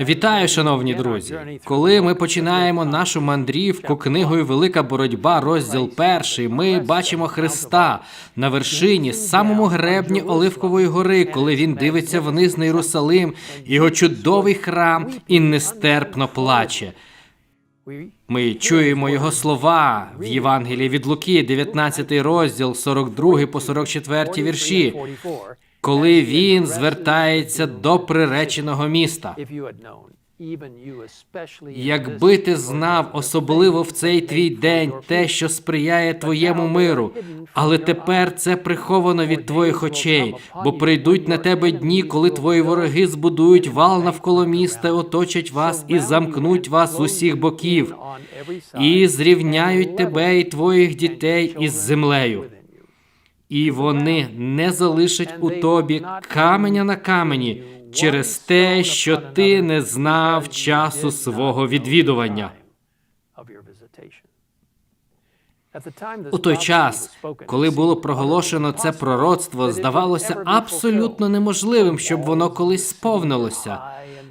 Вітаю, шановні друзі! Коли ми починаємо нашу мандрівку книгою Велика боротьба, розділ перший, ми бачимо Христа на вершині, самому гребні Оливкової гори, коли він дивиться вниз на Єрусалим, його чудовий храм і нестерпно плаче. Ми чуємо його слова в Євангелії від Луки, 19 розділ, 42 по 44 вірші, коли він звертається до приреченого міста. Якби ти знав, особливо в цей твій день, те, що сприяє твоєму миру, але тепер це приховано від твоїх очей, бо прийдуть на тебе дні, коли твої вороги збудують вал навколо міста, оточать вас і замкнуть вас з усіх боків, і зрівняють тебе і твоїх дітей із землею. І вони не залишать у тобі каменя на камені через те, що ти не знав часу свого відвідування. У той час, коли було проголошено це пророцтво, здавалося абсолютно неможливим, щоб воно колись сповнилося.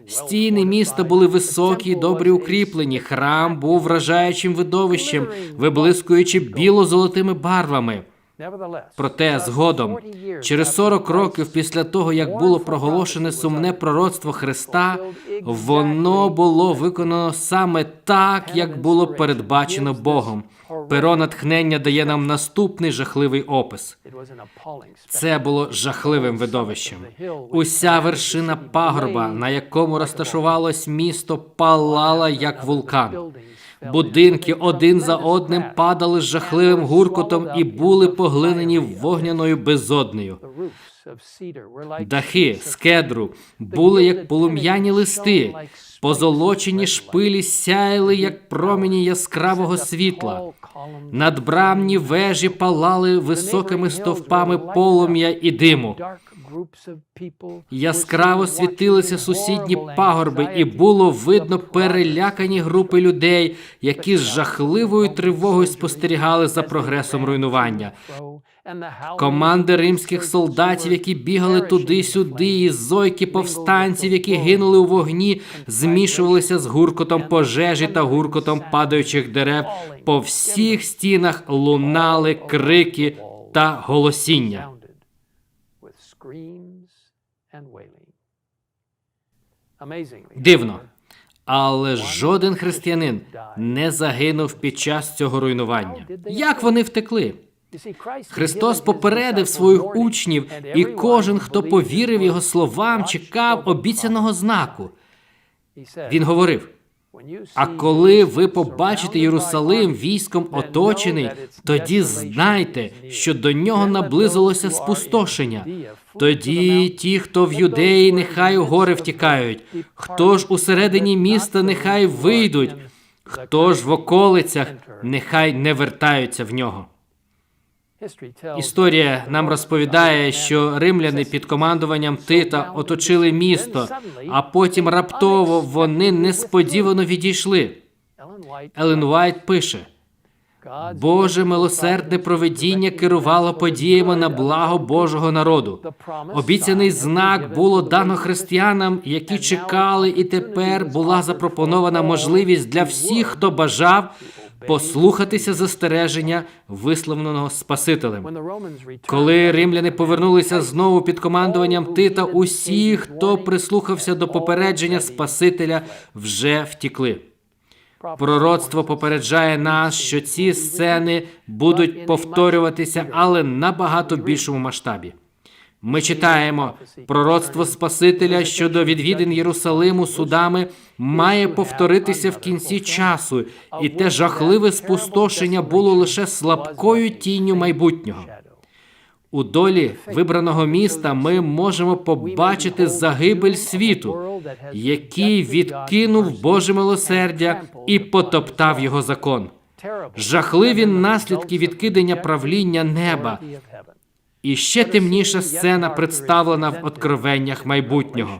Стіни міста були високі, й добре укріплені. Храм був вражаючим видовищем, виблискуючи біло-золотими барвами. Проте згодом, через 40 років після того, як було проголошене сумне пророцтво Христа, воно було виконано саме так, як було передбачено Богом. Перо натхнення дає нам наступний жахливий опис. Це було жахливим видовищем. Уся вершина пагорба, на якому розташувалось місто, палала як вулкан. Будинки один за одним падали з жахливим гуркотом і були поглинені вогняною безоднею. Дахи з кедру були як полум'яні листи, позолочені шпилі сяяли, як промені яскравого світла. Надбрамні вежі палали високими стовпами полум'я і диму. Яскраво світилися сусідні пагорби, і було видно перелякані групи людей, які з жахливою тривогою спостерігали за прогресом руйнування. Команди римських солдатів, які бігали туди-сюди, і зойки повстанців, які гинули у вогні, змішувалися з гуркотом пожежі та гуркотом падаючих дерев. По всіх стінах лунали крики та голосіння. Дивно, але жоден християнин не загинув під час цього руйнування. Як вони втекли? Христос попередив своїх учнів, і кожен, хто повірив його словам, чекав обіцяного знаку. Він говорив: а коли ви побачите Єрусалим військом оточений, тоді знайте, що до нього наблизилося спустошення. Тоді ті, хто в юдеї, нехай у гори втікають, хто ж усередині міста, нехай вийдуть, хто ж в околицях, нехай не вертаються в нього. Історія нам розповідає, що римляни під командуванням Тита оточили місто, а потім раптово вони несподівано відійшли. Елен Уайт пише: Боже милосердне проведіння керувало подіями на благо Божого народу. Обіцяний знак було дано християнам, які чекали, і тепер була запропонована можливість для всіх, хто бажав послухатися застереження, висловленого Спасителем. Коли римляни повернулися знову під командуванням Тита, усі, хто прислухався до попередження Спасителя, вже втікли. Пророцтво попереджає нас, що ці сцени будуть повторюватися, але набагато більшому масштабі. Ми читаємо пророцтво Спасителя щодо відвідин Єрусалиму судами має повторитися в кінці часу, і те жахливе спустошення було лише слабкою тінню майбутнього. У долі вибраного міста ми можемо побачити загибель світу, який відкинув Боже милосердя і потоптав його закон. Жахливі наслідки відкидання правління неба. І ще темніша сцена представлена в откровеннях майбутнього.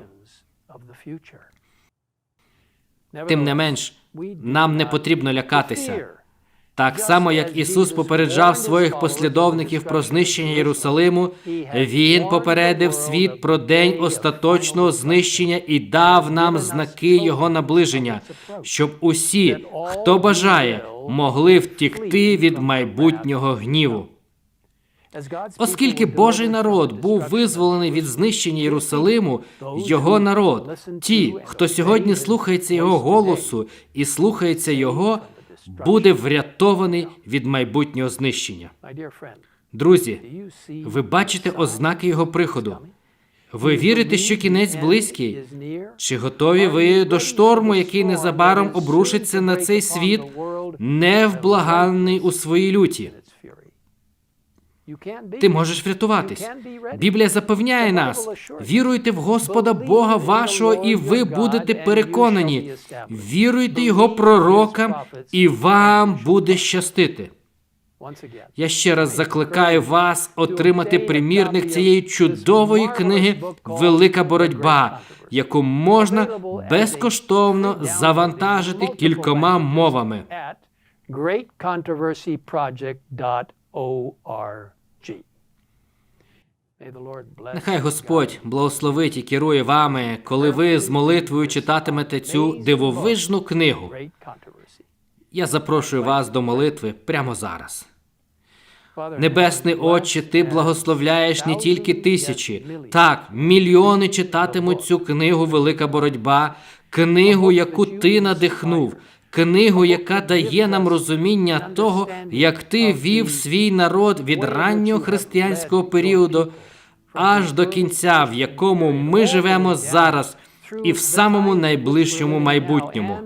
Тим не менш, нам не потрібно лякатися. Так само, як Ісус попереджав своїх послідовників про знищення Єрусалиму, Він попередив світ про день остаточного знищення і дав нам знаки його наближення, щоб усі, хто бажає, могли втікти від майбутнього гніву. Оскільки Божий народ був визволений від знищення Єрусалиму, його народ, ті, хто сьогодні слухається його голосу і слухається його, буде врятований від майбутнього знищення. Друзі, ви бачите ознаки його приходу. Ви вірите, що кінець близький? Чи готові ви до шторму, який незабаром обрушиться на цей світ, невблаганний у своїй люті? Ти можеш врятуватись. Біблія запевняє нас: віруйте в Господа Бога вашого, і ви будете переконані. Віруйте його пророкам, і вам буде щастити. Я ще раз закликаю вас отримати примірник цієї чудової книги Велика боротьба, яку можна безкоштовно завантажити кількома мовами. Нехай Господь благословить і керує вами, коли ви з молитвою читатимете цю дивовижну книгу. Я запрошую вас до молитви прямо зараз. Небесний Отче, ти благословляєш не тільки тисячі, так, мільйони читатимуть цю книгу Велика боротьба, книгу, яку ти надихнув, книгу, яка дає нам розуміння того, як ти вів свій народ від раннього християнського періоду аж до кінця, в якому ми живемо зараз, і в самому найближчому майбутньому.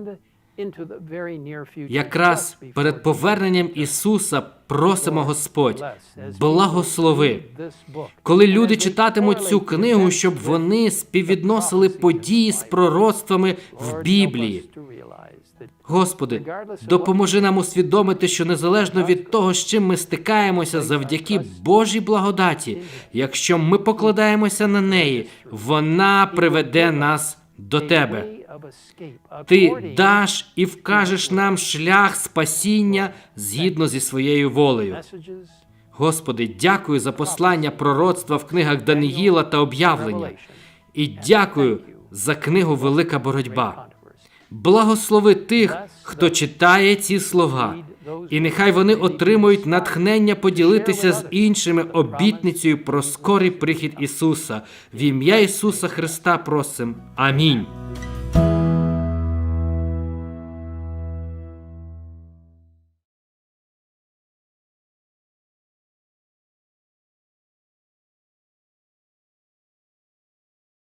Якраз перед поверненням Ісуса просимо Господь, благослови, коли люди читатимуть цю книгу, щоб вони співвідносили події з пророцтвами в Біблії. Господи, допоможи нам усвідомити, що незалежно від того, з чим ми стикаємося завдяки Божій благодаті, якщо ми покладаємося на неї, вона приведе нас до Тебе. Ти даш і вкажеш нам шлях спасіння згідно зі своєю волею. Господи, дякую за послання пророцтва в книгах Даниїла та об'явлення. І дякую за книгу Велика боротьба. Благослови тих, хто читає ці слова, і нехай вони отримують натхнення поділитися з іншими обітницею про скорий прихід Ісуса. В ім'я Ісуса Христа просим. Амінь.